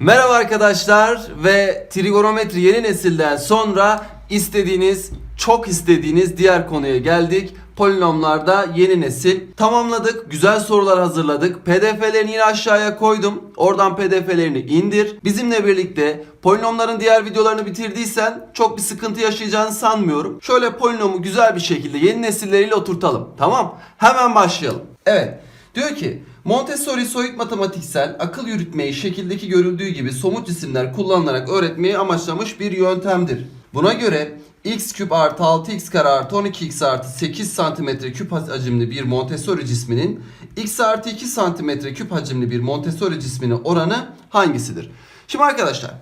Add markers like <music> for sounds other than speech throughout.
Merhaba arkadaşlar ve trigonometri yeni nesilden sonra istediğiniz, çok istediğiniz diğer konuya geldik. Polinomlarda yeni nesil tamamladık. Güzel sorular hazırladık. PDF'lerini yine aşağıya koydum. Oradan PDF'lerini indir. Bizimle birlikte polinomların diğer videolarını bitirdiysen çok bir sıkıntı yaşayacağını sanmıyorum. Şöyle polinomu güzel bir şekilde yeni nesilleriyle oturtalım. Tamam? Hemen başlayalım. Evet. Diyor ki Montessori soyut matematiksel akıl yürütmeyi şekildeki görüldüğü gibi somut cisimler kullanılarak öğretmeyi amaçlamış bir yöntemdir. Buna göre x küp artı 6x kare artı 12x artı 8 santimetre küp hacimli bir Montessori cisminin x artı 2 santimetre küp hacimli bir Montessori cisminin oranı hangisidir? Şimdi arkadaşlar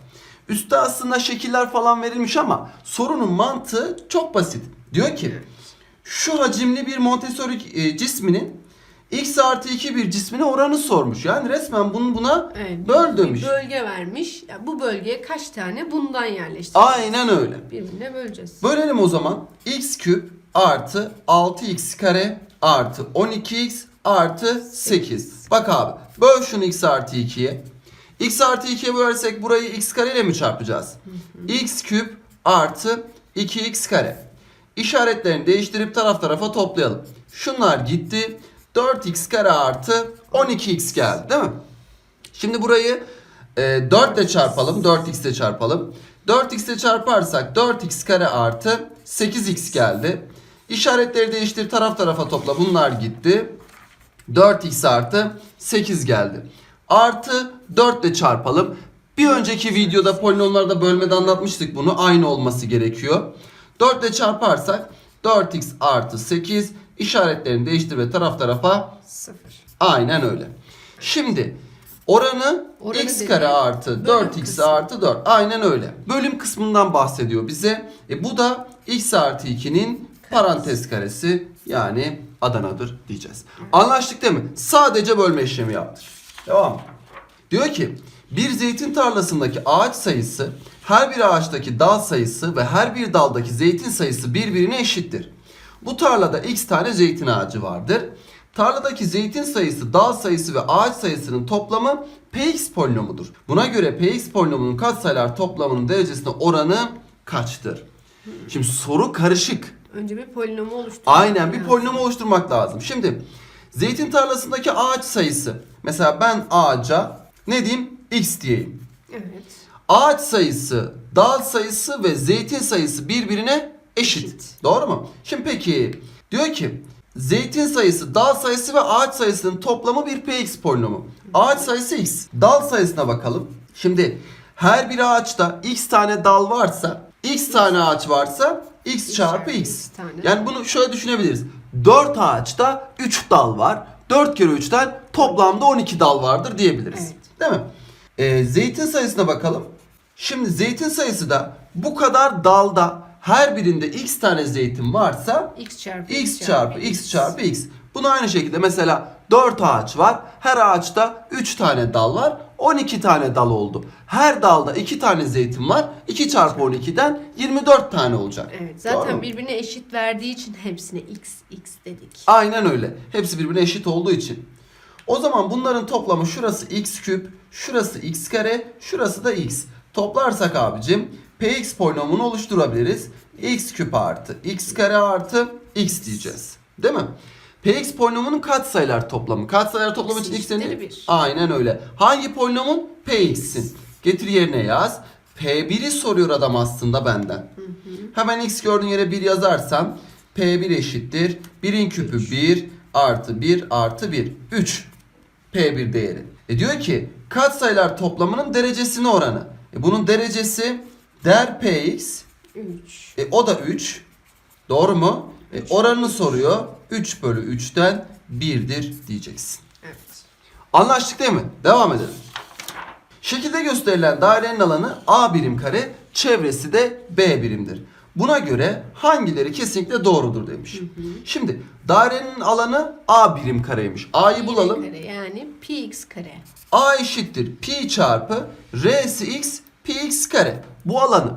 üstte aslında şekiller falan verilmiş ama sorunun mantığı çok basit. Diyor ki şu hacimli bir Montessori e, cisminin x artı 2 bir cismine oranı sormuş. Yani resmen bunu buna Evet, böl demiş. Bir bölge vermiş. Ya bu bölgeye kaç tane bundan yerleştireceğiz? Aynen öyle. Birbirine böleceğiz. Bölelim o zaman. x küp artı 6x kare artı 12x artı 8. Bak abi böl şunu x artı 2'ye. x artı 2'ye bölersek burayı x kare ile mi çarpacağız? x küp artı 2x kare. İşaretlerini değiştirip taraf tarafa toplayalım. Şunlar gitti. 4x kare artı 12x geldi değil mi? Şimdi burayı e, 4 ile çarpalım. 4x ile çarpalım. 4x ile çarparsak 4x kare artı 8x geldi. İşaretleri değiştir taraf tarafa topla. Bunlar gitti. 4x artı 8 geldi. Artı 4 ile çarpalım. Bir önceki videoda polinomlarda bölmede anlatmıştık bunu. Aynı olması gerekiyor. 4 ile çarparsak 4x artı 8 işaretlerini değiştir ve taraf tarafa Sıfır. Aynen öyle. Şimdi oranı, Oranı x kare artı bölüm 4x kısmı. artı 4. Aynen öyle. Bölüm kısmından bahsediyor bize. E bu da x artı 2'nin parantez karesi yani Adana'dır diyeceğiz. Anlaştık değil mi? Sadece bölme işlemi yaptır. Devam. Diyor ki bir zeytin tarlasındaki ağaç sayısı her bir ağaçtaki dal sayısı ve her bir daldaki zeytin sayısı birbirine eşittir. Bu tarlada x tane zeytin ağacı vardır. Tarladaki zeytin sayısı, dal sayısı ve ağaç sayısının toplamı px polinomudur. Buna göre px polinomunun katsayılar toplamının derecesine oranı kaçtır? Şimdi soru karışık. Önce bir polinomu oluşturmak Aynen bir lazım. polinom oluşturmak lazım. Şimdi zeytin tarlasındaki ağaç sayısı. Mesela ben ağaca ne diyeyim? X diyeyim. Evet. Ağaç sayısı, dal sayısı ve zeytin sayısı birbirine eşit. Eşit. Doğru mu? Şimdi peki diyor ki zeytin sayısı, dal sayısı ve ağaç sayısının toplamı bir px polinomu. Ağaç sayısı x. Dal sayısına bakalım. Şimdi her bir ağaçta x tane dal varsa, x tane ağaç varsa x çarpı x. Yani bunu şöyle düşünebiliriz. 4 ağaçta 3 dal var. 4 kere 3'ten toplamda 12 dal vardır diyebiliriz. Evet. Değil mi? Ee, zeytin sayısına bakalım. Şimdi zeytin sayısı da bu kadar dalda her birinde x tane zeytin varsa x çarpı x çarpı x çarpı x. Bunu aynı şekilde mesela 4 ağaç var. Her ağaçta 3 tane dal var. 12 tane dal oldu. Her dalda 2 tane zeytin var. 2 çarpı 12'den 24 tane olacak. Evet. Doğru Zaten mu? birbirine eşit verdiği için hepsine x x dedik. Aynen öyle. Hepsi birbirine eşit olduğu için. O zaman bunların toplamı şurası x küp, şurası x kare, şurası da x. Toplarsak abicim px polinomunu oluşturabiliriz. x küp artı x kare artı x diyeceğiz. Değil mi? px polinomunun katsayılar toplamı. Katsayılar toplamı için X. Aynen öyle. Hangi polinomun? px'in. Getir yerine yaz. P1'i soruyor adam aslında benden. Hemen x gördüğün yere 1 yazarsam P1 eşittir. 1'in küpü 1 artı 1 artı 1. 3 P1 değeri. E diyor ki katsayılar toplamının derecesine oranı. E bunun derecesi der Px. 3. E o da 3. Doğru mu? E oranını soruyor. 3 bölü 3'ten 1'dir diyeceksin. Evet. Anlaştık değil mi? Devam edelim. Şekilde gösterilen dairenin alanı A birim kare, çevresi de B birimdir. Buna göre hangileri kesinlikle doğrudur demiş. Şimdi dairenin alanı A birim kareymiş. A'yı bulalım. Kare yani px kare. A eşittir pi çarpı R'si x pi x kare. Bu alanı.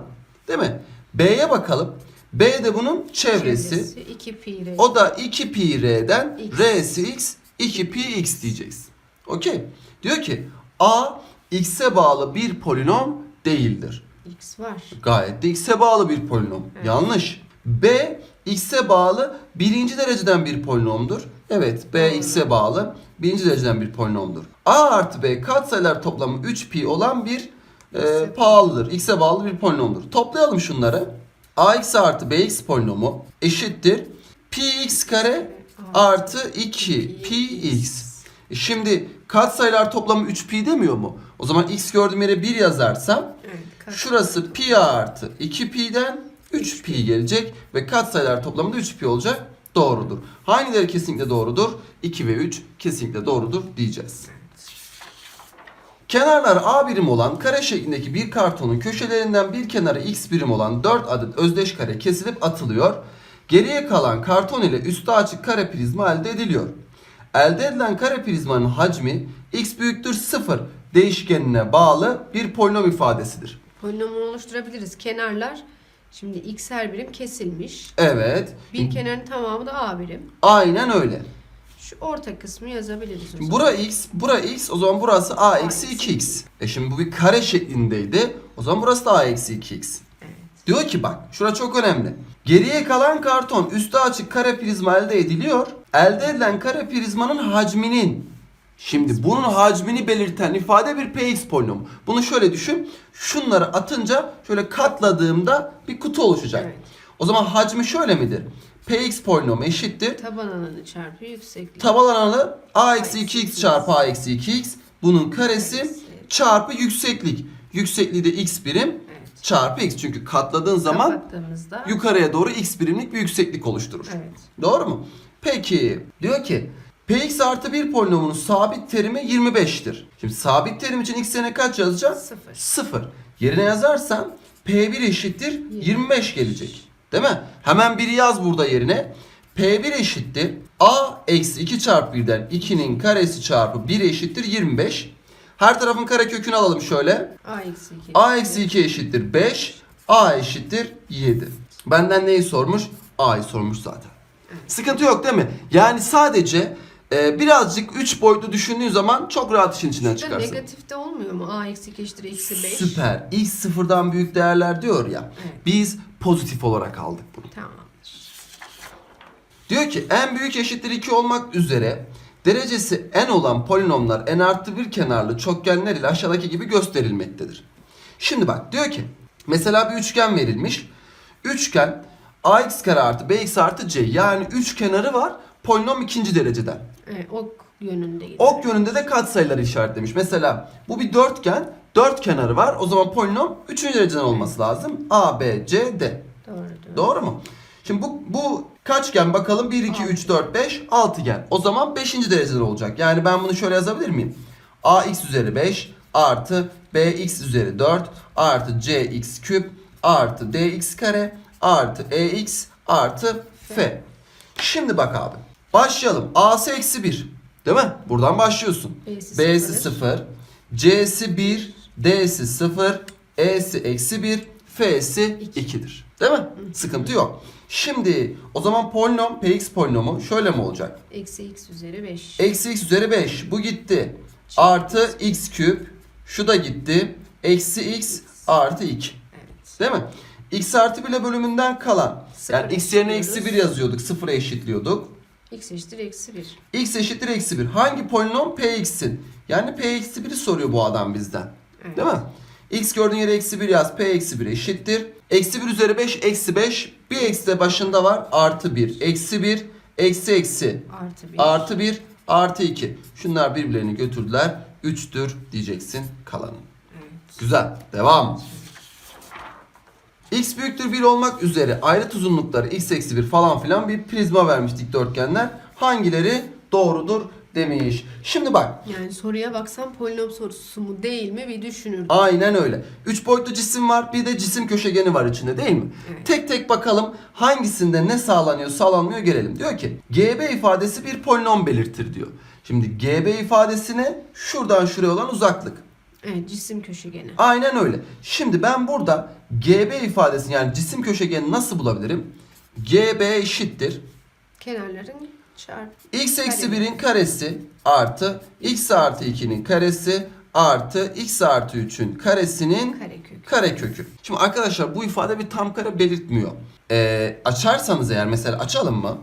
Değil mi? B'ye bakalım. B de bunun çevresi. 2 pi r. O da 2 pi r'den X. r'si x 2 pi x diyeceğiz. Okey. Diyor ki A x'e bağlı bir polinom değildir. X var. Gayet de x'e bağlı bir polinom. Evet. Yanlış. B x'e bağlı birinci dereceden bir polinomdur. Evet B x'e bağlı birinci dereceden bir polinomdur. A artı B katsayılar toplamı 3pi olan bir e, pahalıdır. X'e bağlı bir polinomdur. Toplayalım şunları. ax artı bx polinomu eşittir. px kare artı 2px. E Şimdi katsayılar toplamı 3pi demiyor mu? O zaman x gördüğüm yere 1 yazarsam Evet. Şurası pi artı 2pi'den 3pi gelecek ve katsayılar toplamında 3pi olacak. Doğrudur. Hangileri kesinlikle doğrudur? 2 ve 3 kesinlikle doğrudur diyeceğiz. Kenarlar A birim olan kare şeklindeki bir kartonun köşelerinden bir kenarı X birim olan 4 adet özdeş kare kesilip atılıyor. Geriye kalan karton ile üstü açık kare prizma elde ediliyor. Elde edilen kare prizmanın hacmi X büyüktür 0 değişkenine bağlı bir polinom ifadesidir. Polinomu oluşturabiliriz. Kenarlar şimdi x her birim kesilmiş. Evet. Bir kenarın tamamı da a birim. Aynen öyle. Şu orta kısmı yazabiliriz o Şimdi zaman. bura x, bura x, o zaman burası a eksi 2x. E şimdi bu bir kare şeklindeydi. O zaman burası da a eksi 2x. Evet. Diyor ki bak, şura çok önemli. Geriye kalan karton üstü açık kare prizma elde ediliyor. Elde edilen kare prizmanın hacminin Şimdi bunun hacmini belirten ifade bir px polinomu. Bunu şöyle düşün. Şunları atınca şöyle katladığımda bir kutu oluşacak. Evet. O zaman hacmi şöyle midir? px polinomu eşittir. Taban alanı çarpı yükseklik. Taban alanı a eksi 2x çarpı a eksi 2x. Bunun karesi Karesi. çarpı yükseklik. Yüksekliği de x birim Evet. çarpı x. Çünkü katladığın zaman Kapattığımızda yukarıya doğru x birimlik bir yükseklik oluşturur. Evet. Doğru mu? Peki diyor ki px artı 1 polinomunun sabit terimi 25'tir. Şimdi sabit terim için x yerine kaç yazacağız? Sıfır. 0. Yerine yazarsan P1 eşittir 25 gelecek. Değil mi? Hemen biri yaz burada yerine. P1 eşittir A eksi 2 çarpı 1'den 2'nin karesi çarpı 1 eşittir 25. Her tarafın kare kökünü alalım şöyle. a eksi 2. A eksi 2 eşittir 5. A eşittir 7. Benden neyi sormuş? A'yı sormuş zaten. Sıkıntı yok değil mi? Yani sadece e, birazcık 3 boyutlu düşündüğün zaman çok rahat işin içinden Şurada çıkarsın. negatifte olmuyor mu? a eksi 2 eşittir eksi 5. Süper. X sıfırdan büyük değerler diyor ya. Evet. Biz pozitif olarak aldık bunu. Tamamdır. Diyor ki en büyük eşittir 2 olmak üzere derecesi n olan polinomlar n artı bir kenarlı çokgenler ile aşağıdaki gibi gösterilmektedir. Şimdi bak diyor ki mesela bir üçgen verilmiş. Üçgen ax kare artı bx artı c yani üç kenarı var polinom ikinci dereceden. Evet, ok yönünde gidiyor. Ok yönünde de katsayıları işaretlemiş. Mesela bu bir dörtgen. Dört kenarı var. O zaman polinom üçüncü dereceden olması lazım. A, B, C, D. Doğrudur. Doğru mu? Şimdi bu, bu kaçgen bakalım 1, 2, 3, 4, 5, altıgen. O zaman 5. dereceden olacak. Yani ben bunu şöyle yazabilir miyim? ax üzeri 5 artı bx üzeri 4 artı cx küp artı dx kare artı ex artı f. Şimdi bak abi. Başlayalım. a'sı eksi 1. Değil mi? Buradan başlıyorsun. B'si B'si sıfır. 0. C'si 1. D'si 0. E'si eksi 1. F'si İki. 2'dir. Değil mi? Sıkıntı yok. Şimdi o zaman polinom px polinomu şöyle mi olacak? Eksi x üzeri 5. Eksi x üzeri 5. Bu gitti. Artı x küp. Şu da gitti. Eksi x artı 2. Evet. Değil mi? x artı 1 ile bölümünden kalan. Sıfır Yani x yerine eksi 1 yazıyorduk. Sıfıra eşitliyorduk. X eşittir eksi 1. x eşittir eksi 1. Hangi polinom? px'in. Yani p eksi 1'i soruyor bu adam bizden. Evet. Değil mi? x gördüğün yere eksi 1 yaz. p eksi 1 eşittir. Eksi 1 üzeri 5 eksi 5. Bir eksi de başında var. Artı 1. Eksi 1. Eksi eksi. Artı 1. Artı 1. Artı 2. Şunlar birbirlerini götürdüler. 3'tür diyeceksin kalanın. Evet. Güzel. Devam. X büyüktür 1 olmak üzere ayrıt uzunlukları x eksi 1 falan filan bir prizma vermiş dikdörtgenler. Hangileri doğrudur demiş. Şimdi bak Yani soruya baksam polinom sorusu mu değil mi bir düşünürdüm. aynen öyle. 3 boyutlu cisim var bir de cisim köşegeni var içinde değil mi? Evet. Tek tek bakalım hangisinde ne sağlanıyor sağlanmıyor görelim. Diyor ki GB ifadesi bir polinom belirtir diyor. Şimdi GB ifadesine şuradan şuraya olan uzaklık. Evet cisim köşegeni. Aynen öyle. Şimdi ben burada GB ifadesini yani cisim köşegenini nasıl bulabilirim? GB eşittir. Kenarların çarpı. X eksi Kare. 1'in karesi artı X artı 2'nin karesi artı x artı 3'ün karesinin Karekök. karekökü. Şimdi arkadaşlar bu ifade bir tam kare belirtmiyor. Ee, açarsanız eğer mesela açalım mı?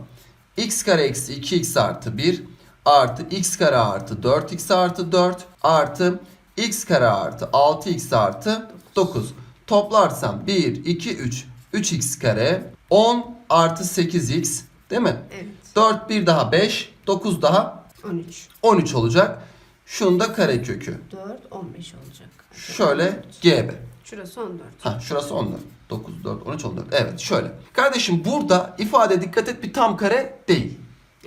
x kare eksi 2x artı 1 artı x kare artı 4x artı 4 artı x kare artı 6x artı 9. Toplarsam 1, 2, 3. 3x kare 10 artı 8x değil mi? Evet. 4 bir daha 5, 9 daha 13. 13 olacak. Şunun da karekökü. 4, 15 olacak. Şöyle GB. Şurası 14. Ha şurası 14. 9, 4, 13, 14. Evet şöyle. Kardeşim burada ifade dikkat et bir tam kare değil.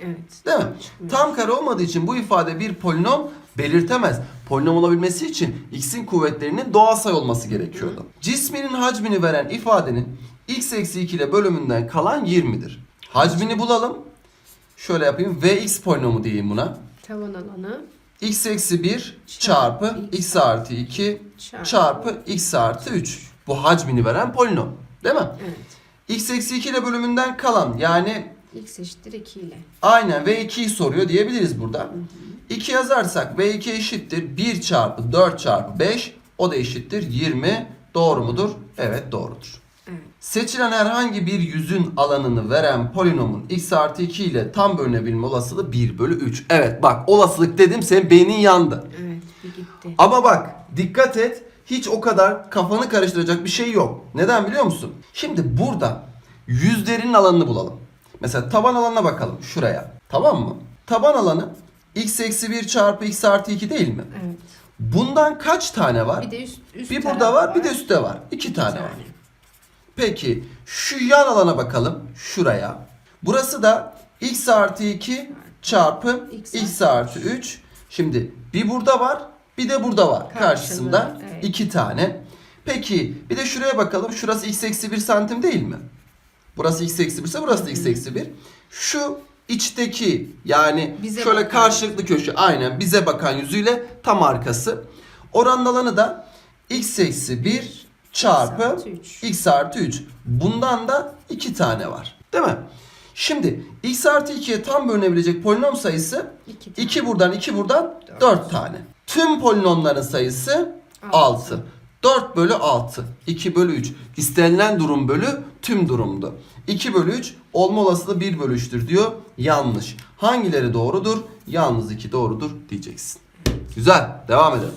Evet. Değil mi? Çıkmıyor. Tam kare olmadığı için bu ifade bir polinom belirtemez. Polinom olabilmesi için x'in kuvvetlerinin doğal sayı olması gerekiyordu. Cisminin hacmini veren ifadenin x eksi 2 ile bölümünden kalan 20'dir. Hacmini bulalım. Şöyle yapayım. Vx polinomu diyeyim buna. Tavan alanı x eksi 1 çarpı x artı 2 çarpı. çarpı x artı 3. Bu hacmini veren polinom. Değil mi? Evet. x eksi 2 ile bölümünden kalan yani X eşittir 2 ile. aynen v2'yi soruyor diyebiliriz burada. 2 yazarsak v2 eşittir 1 çarpı 4 çarpı 5 o da eşittir 20. Doğru mudur? Evet doğrudur. Evet. Seçilen herhangi bir yüzün alanını veren polinomun x artı 2 ile tam bölünebilme olasılığı 1 bölü 3. Evet bak olasılık dedim senin beynin yandı. Evet. Gitti. Ama bak dikkat et hiç o kadar kafanı karıştıracak bir şey yok. Neden biliyor musun? Şimdi burada yüzlerin alanını bulalım. Mesela taban alanına bakalım şuraya. Tamam mı? Taban alanı x eksi 1 çarpı x artı 2 değil mi? Evet. Bundan kaç tane var? Bir de üst, üst Bir burada var, bir de üstte var. İki tane var. Peki şu yan alana bakalım. Şuraya. Burası da x artı 2 çarpı X x, artı artı 3. Şimdi bir burada var bir de burada var. Karşılığı, Karşısında evet. iki tane. Peki bir de şuraya bakalım. Şurası x eksi 1 santim değil mi? Burası x eksi 1 ise burası da x eksi 1. Şu içteki yani Bize şöyle bakan. karşılıklı köşe aynen bize bakan yüzüyle tam arkası. Oranın alanı da x eksi 1 çarpı artı x artı 3. Bundan da 2 tane var. Değil mi? Şimdi x artı 2'ye tam bölünebilecek polinom sayısı İki tane. 2 buradan 2 buradan Dört. 4 tane. Tüm polinomların sayısı Altı. 6. 4 bölü 6. 2 bölü 3. İstenilen durum bölü tüm durumdu. 2 bölü 3 olma olasılığı 1 bölü 3'tür diyor. Yanlış. Hangileri doğrudur? Yalnız 2 doğrudur diyeceksin. Güzel. Devam edelim.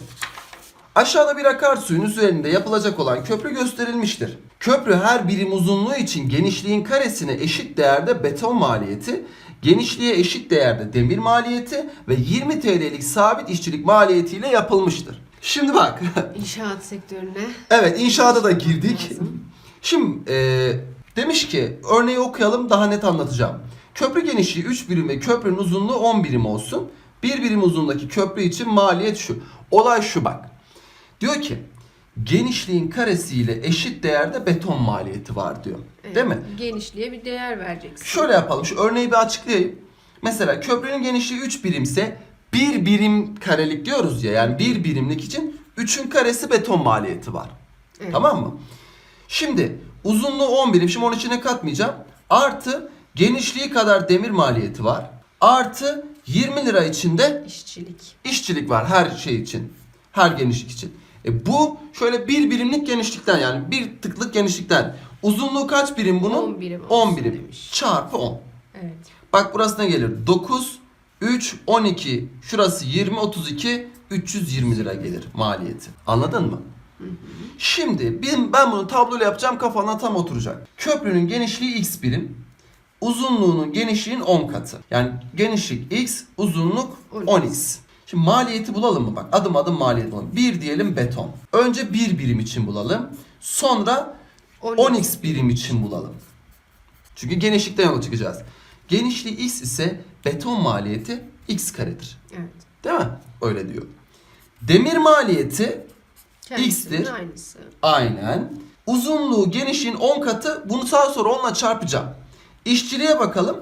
Aşağıda bir akarsuyun üzerinde yapılacak olan köprü gösterilmiştir. Köprü her birim uzunluğu için genişliğin karesine eşit değerde beton maliyeti, genişliğe eşit değerde demir maliyeti ve 20 TL'lik sabit işçilik maliyetiyle yapılmıştır. Şimdi bak. <laughs> İnşaat sektörüne. evet inşaata da girdik. Lazım. Şimdi e, demiş ki örneği okuyalım daha net anlatacağım. Köprü genişliği 3 birim ve köprünün uzunluğu 10 birim olsun. 1 birim uzunluğundaki köprü için maliyet şu. Olay şu bak. Diyor ki genişliğin karesiyle eşit değerde beton maliyeti var diyor. Evet. Değil mi? Genişliğe bir değer vereceksin. Şöyle yapalım. Şu örneği bir açıklayayım. Mesela köprünün genişliği 3 birimse 1 birim karelik diyoruz ya. Yani 1 birimlik için 3'ün karesi beton maliyeti var. Evet. Tamam mı? Şimdi uzunluğu 10 birim. Şimdi onun içine katmayacağım. Artı genişliği kadar demir maliyeti var. Artı 20 lira içinde İşçilik. işçilik var her şey için. Her genişlik için. E bu şöyle bir birimlik genişlikten yani bir tıklık genişlikten. Uzunluğu kaç birim bunun? 10 birim 10 olsun birim. demiş. Çarpı 10. Evet. Bak burası ne gelir? 9, 3, 12. Şurası 20, 32, 320 lira gelir maliyeti. Anladın mı? Şimdi ben, ben bunu tabloyla yapacağım kafana tam oturacak. Köprünün genişliği x birim. Uzunluğunun genişliğin 10 katı. Yani genişlik x, uzunluk 10x. 10x. Şimdi maliyeti bulalım mı bak? Adım adım maliyet bulalım. 1 diyelim beton. Önce 1 birim için bulalım. Sonra 10x birim için bulalım. Çünkü genişlikten yola çıkacağız. Genişliği x ise beton maliyeti x karedir. Evet. Değil mi? Öyle diyor. Demir maliyeti Kendisinin X'tir. aynısı. aynen. Uzunluğu genişliğin 10 katı. Bunu sağa sonra onunla çarpacağım. İşçiliğe bakalım.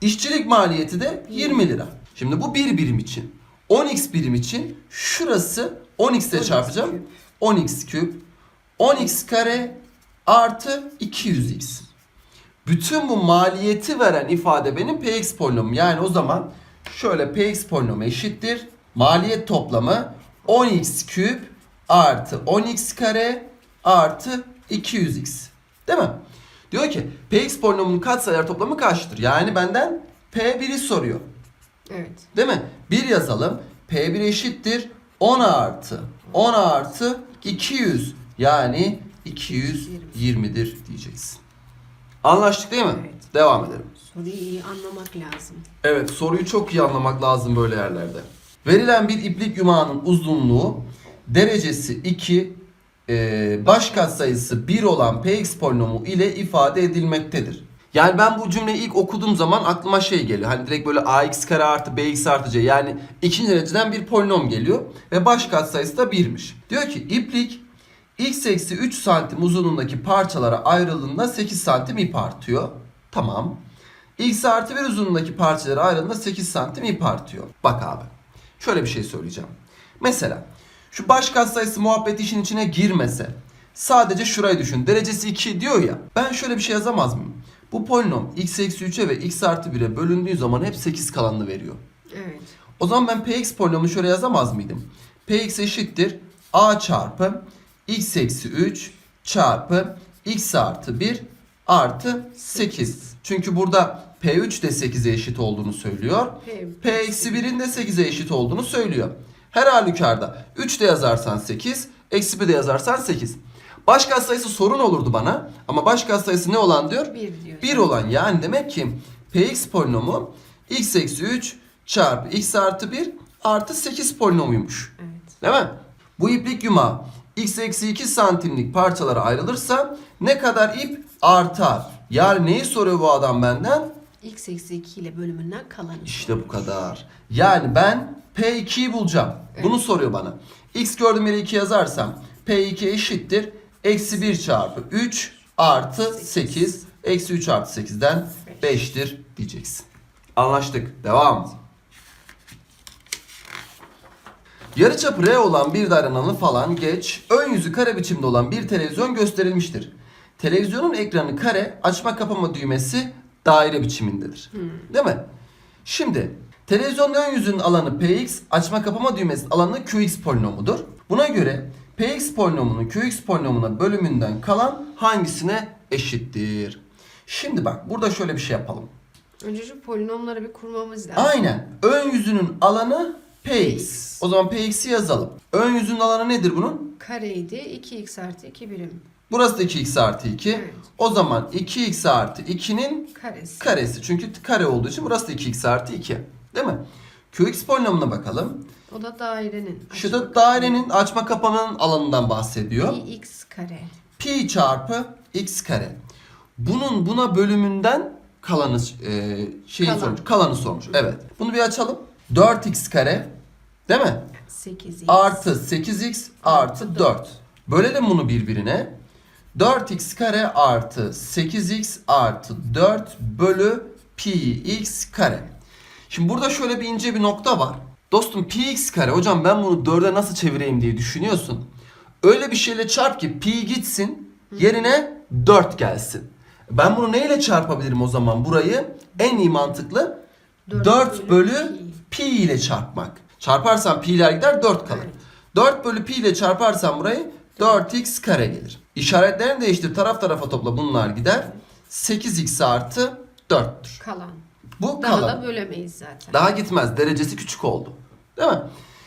İşçilik maliyeti de 20 lira. Şimdi bu bir birim için. 10x birim için şurası 10x ile 10x çarpacağım. küp. 10x küp. 10x kare artı 200x. Bütün bu maliyeti veren ifade benim px polinomum. Yani o zaman şöyle px polinomu eşittir. Maliyet toplamı 10x küp artı 10x kare artı 200x. Değil mi? Diyor ki px polinomunun katsayılar toplamı kaçtır? Yani benden p1'i soruyor. Evet. Değil mi? 1 yazalım. P1 eşittir 10 artı 10 artı 200. Yani 220'dir diyeceksin. Anlaştık değil mi? Evet. Devam edelim. Soruyu iyi anlamak lazım. Evet soruyu çok iyi anlamak lazım böyle yerlerde. Verilen bir iplik yumağının uzunluğu derecesi 2 e, baş katsayısı 1 olan px polinomu ile ifade edilmektedir. Yani ben bu cümleyi ilk okuduğum zaman aklıma şey geliyor. Hani direkt böyle ax kare artı bx artı c yani ikinci dereceden bir polinom geliyor. Ve baş katsayısı da 1'miş. Diyor ki iplik x eksi 3 santim uzunluğundaki parçalara ayrıldığında 8 santim ip artıyor. Tamam. X artı 1 uzunluğundaki parçalara ayrıldığında 8 santim ip artıyor. Bak abi. Şöyle bir şey söyleyeceğim. Mesela şu baş katsayısı muhabbeti işin içine girmese sadece şurayı düşün. Derecesi 2 diyor ya. Ben şöyle bir şey yazamaz mıyım? Bu polinom x eksi 3'e ve x artı 1'e bölündüğü zaman hep 8 kalanını veriyor. Evet. O zaman ben px polinomunu şöyle yazamaz mıydım? px eşittir a çarpı x eksi 3 çarpı x artı 1 artı 8. Çünkü burada p3 de 8'e eşit olduğunu söylüyor. P, eksi 1'in de 8'e eşit olduğunu söylüyor. Her halükarda 3 de yazarsan 8, eksi 1 de yazarsan 8. Baş katsayısı sorun olurdu bana ama baş katsayısı ne olan diyor? 1 diyor. 1 olan yani demek ki px polinomu x eksi 3 çarpı x artı 1 artı 8 polinomuymuş. Evet. Değil mi? Bu iplik yumağı x eksi 2 santimlik parçalara ayrılırsa ne kadar ip artar? Yani neyi soruyor bu adam benden? X eksi 2 ile bölümünden kalanı. İşte bu kadar. Yani ben P2'yi bulacağım. Bunu soruyor bana. X gördüğüm yere 2 yazarsam P2 eşittir. Eksi 1 çarpı 3 artı 8. Eksi 3 artı 8'den 5'tir diyeceksin. Anlaştık. Devam. Yarıçapı R olan bir dairenin alanı falan geç. Ön yüzü kare biçimde olan bir televizyon gösterilmiştir. Televizyonun ekranı kare, açma kapama düğmesi daire biçimindedir. Değil mi? Şimdi televizyonun ön yüzünün alanı Px, açma kapama düğmesinin alanı Qx polinomudur. Buna göre Px polinomunun Qx polinomuna bölümünden kalan hangisine eşittir? Şimdi bak burada şöyle bir şey yapalım. Önce şu polinomları bir kurmamız lazım. Aynen. Ön yüzünün alanı Px. O zaman Px'i yazalım. Ön yüzünün alanı nedir bunun? Kareydi. 2x artı 2 birim. Burası da 2x artı 2. Evet. O zaman 2x artı 2'nin Karesi. karesi. Çünkü kare olduğu için burası da 2x artı 2. Değil mi? Qx polinomuna bakalım. O da dairenin. Şu da dairenin açma kapamanın alanından bahsediyor. kapama. x kare. Pi çarpı x kare. Bunun buna bölümünden kalanı e, şeyin Kalan. sormuş. Kalanı sormuş. Evet. Bunu bir açalım. 4x kare. Değil mi? 8x. Artı 8x artı 4. Bölelim bunu birbirine. 4x kare artı 8x artı 4 bölü pi x kare. Şimdi burada şöyle bir ince bir nokta var. Dostum pi x kare hocam ben bunu 4'e nasıl çevireyim diye düşünüyorsun. Öyle bir şeyle çarp ki pi gitsin yerine 4 gelsin. Ben bunu neyle çarpabilirim o zaman burayı? En iyi mantıklı 4, Dört bölü bölü pi ile çarpmak. Çarparsam pi'ler gider 4 kalır. Evet. 4 bölü pi ile çarparsam burayı 4x kare gelir. İşaretlerini değiştir taraf tarafa topla bunlar gider. 8x artı 4'tür. Kalan. Bu Daha kalan. da bölemeyiz zaten. Daha gitmez. Derecesi küçük oldu. Değil mi?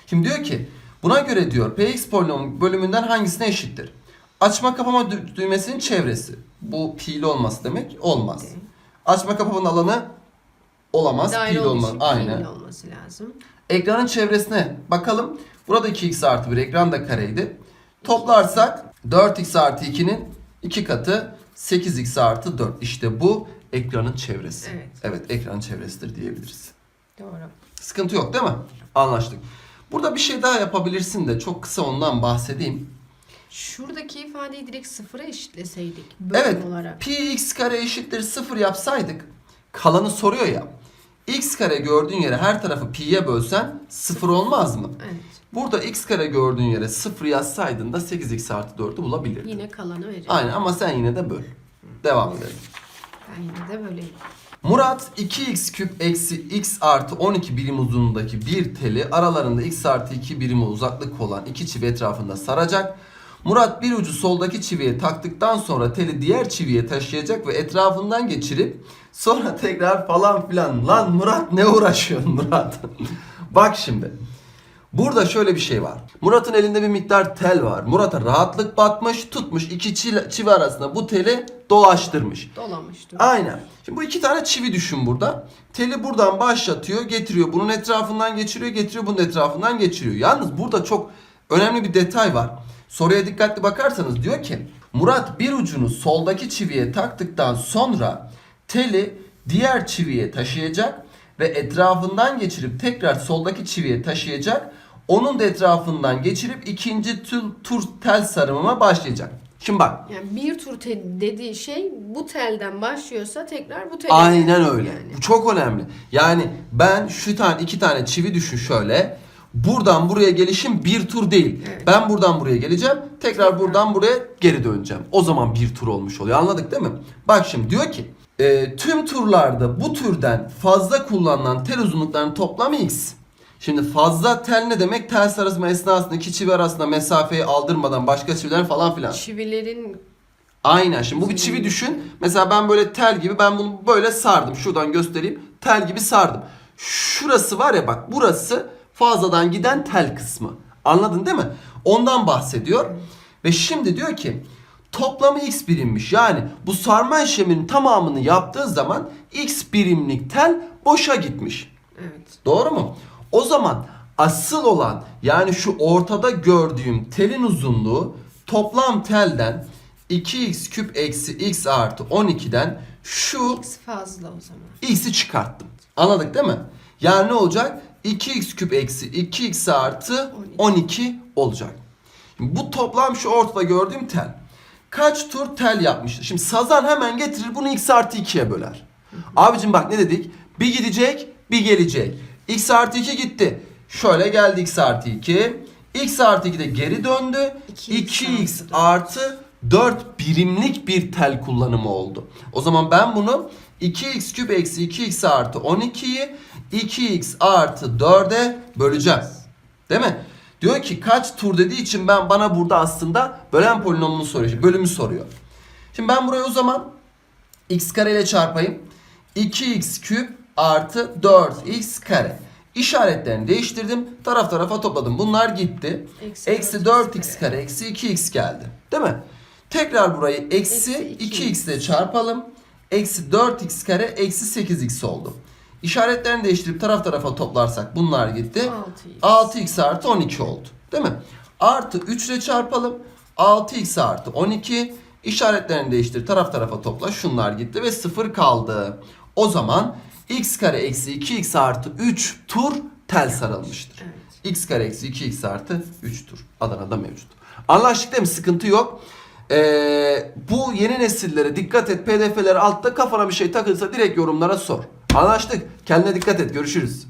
Şimdi diyor ki buna göre diyor px polinomun bölümünden hangisine eşittir? Açma kapama dü- düğmesinin çevresi. Bu pi'li olması demek olmaz. Açma kapamanın alanı olamaz. Daire olduğu olmaz. Aynen. olması lazım. Ekranın çevresine bakalım. Burada 2x artı 1 ekran da kareydi. Toplarsak 4x artı 2'nin 2 katı 8x artı 4. İşte bu ekranın çevresi. Evet. Evet ekranın çevresidir diyebiliriz. Doğru. Sıkıntı yok değil mi? Anlaştık. Burada bir şey daha yapabilirsin de çok kısa ondan bahsedeyim. Şuradaki ifadeyi direkt sıfıra eşitleseydik. Bölüm Evet. olarak. Pi x kare eşittir 0 yapsaydık kalanı soruyor ya. X kare gördüğün yere her tarafı pi'ye bölsen 0 olmaz mı? Evet. Burada x kare gördüğün yere 0 yazsaydın da 8x artı 4'ü bulabilirdin. Yine kalanı verelim. Aynen ama sen yine de böl. Devam edelim. Ben yine de böleyim. Murat 2x küp eksi x artı 12 birim uzunluğundaki bir teli aralarında x artı 2 birimi uzaklık olan iki çivi etrafında saracak. Murat bir ucu soldaki çiviye taktıktan sonra teli diğer çiviye taşıyacak ve etrafından geçirip sonra <laughs> tekrar falan filan. Lan Murat ne uğraşıyorsun Murat? <laughs> Bak şimdi. Burada şöyle bir şey var. Murat'ın elinde bir miktar tel var. Murat'a rahatlık batmış, tutmuş iki çivi, arasında bu teli dolaştırmış. Dolamış dur. Aynen. Şimdi bu iki tane çivi düşün burada. Teli buradan başlatıyor, getiriyor. Bunun etrafından geçiriyor, getiriyor. Bunun etrafından geçiriyor. Yalnız burada çok önemli bir detay var. Soruya dikkatli bakarsanız diyor ki Murat bir ucunu soldaki çiviye taktıktan sonra teli diğer çiviye taşıyacak ve etrafından geçirip tekrar soldaki çiviye taşıyacak. Onun da etrafından geçirip ikinci tur, tur tel sarımıma başlayacak. Şimdi bak Yani bir tur tel dediği şey bu telden başlıyorsa tekrar bu tele. Aynen öyle. Yani. Bu çok önemli. Yani ben şu tane iki tane çivi düşün şöyle. Buradan buraya gelişim bir tur değil. Evet. Ben buradan buraya geleceğim. Tekrar buradan buraya geri döneceğim. O zaman bir tur olmuş oluyor. Anladık değil mi? Bak şimdi diyor ki e, tüm turlarda bu türden fazla kullanılan tel uzunluklarının toplamı x. Şimdi fazla tel ne demek? Tel sarısma esnasında iki çivi arasında mesafeyi aldırmadan başka çiviler falan filan. Çivilerin Aynen. Şimdi bu bir çivi düşün. Mesela ben böyle tel gibi ben bunu böyle sardım. Şuradan göstereyim. Tel gibi sardım. Şurası var ya bak burası fazladan giden tel kısmı. Anladın değil mi? Ondan bahsediyor. Ve şimdi diyor ki toplamı x birimmiş. Yani bu sarma işleminin tamamını yaptığı zaman x birimlik tel boşa gitmiş. evet. Doğru mu? O zaman asıl olan yani şu ortada gördüğüm telin uzunluğu toplam telden 2x küp eksi x artı 12'den şu X fazla o zaman. x'i çıkarttım. Anladık değil mi? Yani ne olacak? 2x küp eksi 2x artı 12 olacak. Şimdi bu toplam şu ortada gördüğüm tel. Kaç tur tel yapmıştır? Şimdi sazan hemen getirir bunu x artı 2'ye böler. Abicim bak ne dedik? Bir gidecek bir gelecek. x artı 2 gitti. Şöyle geldi x artı 2. x artı 2 de geri döndü. 2x 2x artı artı 4 birimlik bir tel kullanımı oldu. O zaman ben bunu 2x küp eksi 2x artı 12'yi 2x artı 4'e böleceğim. Değil mi? Diyor ki kaç tur dediği için ben bana burada aslında bölen polinomunu soruyor. Bölümü soruyor. Şimdi ben burayı o zaman x kare ile çarpayım. 2x küp artı 4x kare. İşaretlerini değiştirdim. Taraf tarafa topladım. Bunlar gitti. Eksi Eksi 4x 4x kare eksi 2x geldi. Değil mi? Tekrar burayı eksi Eksi 2x ile çarpalım. Eksi 4x kare eksi 8x oldu. İşaretlerini değiştirip taraf tarafa toplarsak bunlar gitti. 6x. 6x artı 12 oldu. Değil mi? Artı 3 ile çarpalım. 6x artı 12. İşaretlerini değiştir. Taraf tarafa topla. Şunlar gitti ve 0 kaldı. O zaman x kare eksi 2x artı 3 tur tel sarılmıştır. Evet. x kare eksi 2x artı 3 tur. Adana'da mevcut. Anlaştık değil mi? Sıkıntı yok. Ee, bu yeni nesillere dikkat et. PDF'ler altta kafana bir şey takılsa direkt yorumlara sor. Anlaştık. Kendine dikkat et. Görüşürüz.